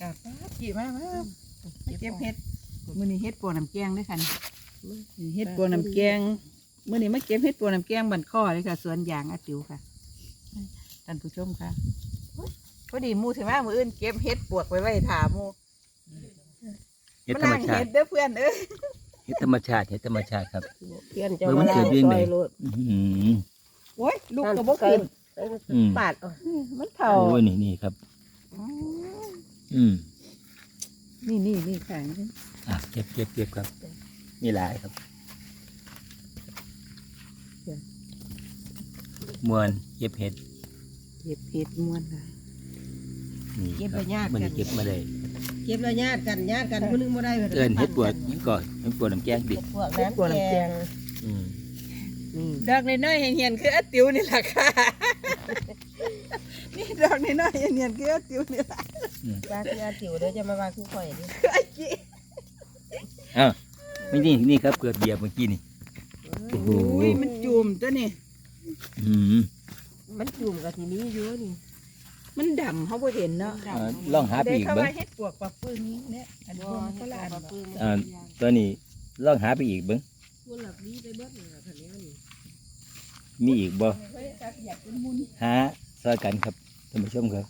กาป้ากี่มากมากเก็บเห็ดมื้อนี้เห็ดปวน้ำแกงด้วยค่ะนี่นี่เห็ดปวน้ำแกงมื้อนี้มาเก็บเห็ดปวน้ำแกงบันข้อเลยค่ะ สวนยางอาติ๋วค่ะท่านผู้ชมค่ะพอดีหมูถึงว่ามืออื่นเก็บเห็ดปวกไว้ไว้ถามมูเฮ็ดธรรมชาเห็ติดเด้อเพื่อนเอ้ยเฮ็ดธรรมชาติเฮ็ดธรรมชาติครับเพี้ยนจะเบิ่งมัมานเกิล่าดงเรื่องซใดอยรถอื้อหือโอ้ยลูกกระบอกขึ้นอืมปาดเอาอืมมันเข่าโอ้ยนี่นี่ครับ อืมอืมนี่นี่นี่ค่ะอะเก็บเก็บเก็บครับ มีหลายครับมวนเก็บเห็ดเก็บเห็ดม้วนค่ะนี่เก็บคไปรับญาติมันกันเก็บมาเลยเก็บแล้วญาติกันญาติกันคนนึงบ่ได้เอิ้นเฮ็ดปวดยังก่อนเฮ็ดปวดน้ำแกงดิเฮ็ดพวกน้ำแกงอืมนี่ดอกน้อยๆเหียนๆคืออาติ๋วนี่แหละค่ะนี่ ดอกน้อยๆเหียนๆคืออาติ๋วนี่แหละว่าคืออาติ๋วเด้อจะมาว่าคือข่อยนี่คือไอ้กี้อ้าวไม่นี่นี่ครับเกิดเบียร์เมื่อกี้นี่โอ้โหอุ้ยมันจุ่มตัวนี่อืมมันจุ่มกับทีนี้อยู่นี่มันดำเขาบ่เห็นเนาะอ่าลองหาไปอีกเขาเบิ่งว่าเฮ็ดปวกปลาปื้นี้เนี่ยอันนี้มันก็ละอันบ่บ่ปื้มอ่าตัวนี้ลองหาไปอีกเบิ่งพวกหลับนี้ไปเบิดนี่ล่ะคันนี้นี่มีอีกบ่เฮ้ยจับอยากเป็นมุนหาซอยกันครับ ท่านผู้ชมครับ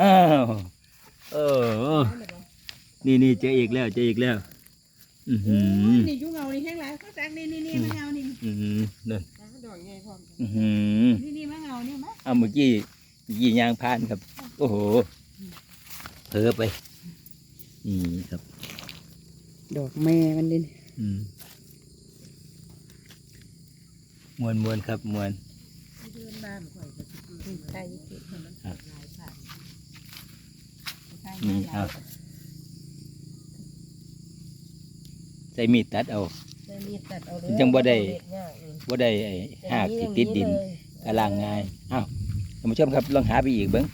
อ้าวเออนี่นี่เจออีกแล้วเจออีกแล้ว อือหือนี่ยุ่งเอานี่แห้งหลายเขาจักนี่นี่นี่มะเงานี่อือหือนั่นดอกใหญ่พร้อมอือหือนี่นี่มะเงานี่มะเอาเมื่อกี้เมื่อกี้ยางพานครับ โอ้โหเผลอไปนี่ครับ ดอกแม่มันดิอืม มวนมวนครับมวนเดินบ้านข่อยก็สิปื้มใช่มันหลายผ่านนี่เอาใส่มีดตัดเอาได้มีดตัดเอาเด้จังบ่ได้เด็ดยากนี่ว่าได้ไอ้หากที่ติดดินกระลางง่ายอ้าวท่านผู้ชมครับลองหาไปอีกเบิ้ง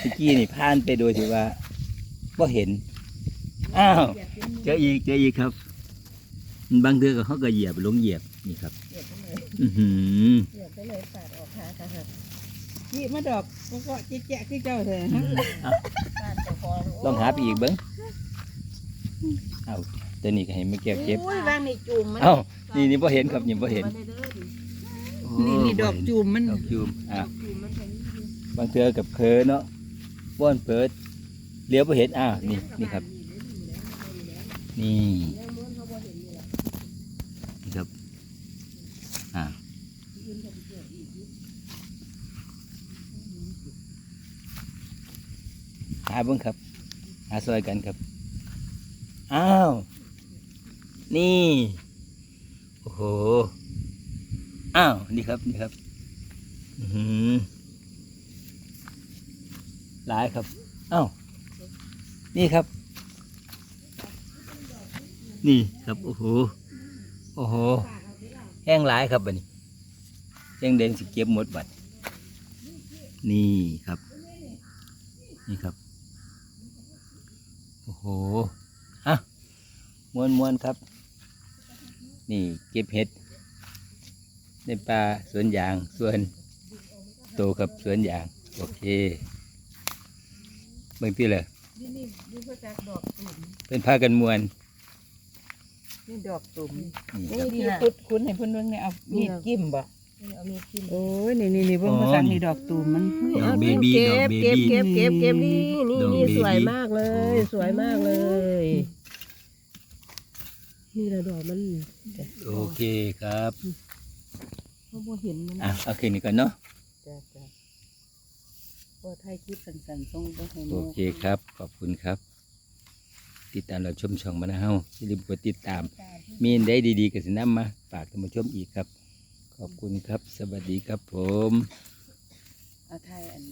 เมื่อกี้นี่ผ่านไปโดยที่ว่าบ่เห็นอ้าวเจออีกเจออีกครับ บางเทือก็เขาก็เหยียบลงเหยียบ นี่ครับเด็ดไปเลยอือหือเด็ดไปเลยปาดออกหาค่ะนี่มาดอกก็ก็เจ๊ะๆคือเจ้าเถอะอืฮะมเอาบ้านเจ้าของลองหาไปอีกเบิ้งเอาตัวนี้ก็ให้ไม่เก็บเก็บอุ้ยวางในจุ่มมันเอ้านี่นี่บ่เห็นครับนี่บ่เห็นนี่นี่ดอกจุ่มมันดอกจูมอะจุ่มมันเป็นบางเทือกับเพอเนาะบ้อนเปิดเลี้ยวไปเห็นอ้าวนี่นี่ครับ นี่นี่ครับอ่า หาเบิ้งครับ หาซอยกันครับ อ้าว นี่ โอ้โห อ้าว นี่ครับ นี่ครับ อือหือหลายครับ อ้าว นี่ครับ นี่ครับ โอ้โห โอ้โห แห้งหลายครับบัดนี้ แห้งแดงสิเก็บหมดบัดนี่ครับ นี่ครับ โอ้โหฮะมวนมวนๆครับ นี่เก็บเห็ด ในป่าสวนยางสวนโตกับสวนยาง โอเคเบางทีเลยนี่นี่ดูเพื่อจักดอกตุ่มเป็นพากันมวนนี่ดอกตุ่มนี่นี่ครับที่คุดคุ้นให้เพิ่นเบิ่งเนี่ยเอามีดจิ้มบ่ เอามีดกินโอ้ยนี่นี่นี่เบิ่งภาษานี่ดอกตุ่มมันดอกเบบี้ดอกเบเก็บบี้เก็บเก็บเก็บนี่นี่ดอกนี่เบบี้สวยมากเลย สวยมากเลย นี่ละดอกมันโอเคครับเขาบ่เห็นมันอะเอาแค่นี้ก่อนเนาะจ้ะจ้ะพอถ่ายคลิปสั้นๆส่งไปให้หโอมู่เคครับ ขอบคุณครับติดตามเราชมช่องมานะเฮาอย่าลืมกดติดตาม มีอันได้ดีๆก็สินำมาฝากท่านผู้ชมอีกครับ ขอบคุณครับ สวัสดีครับผม เอาไทยอัน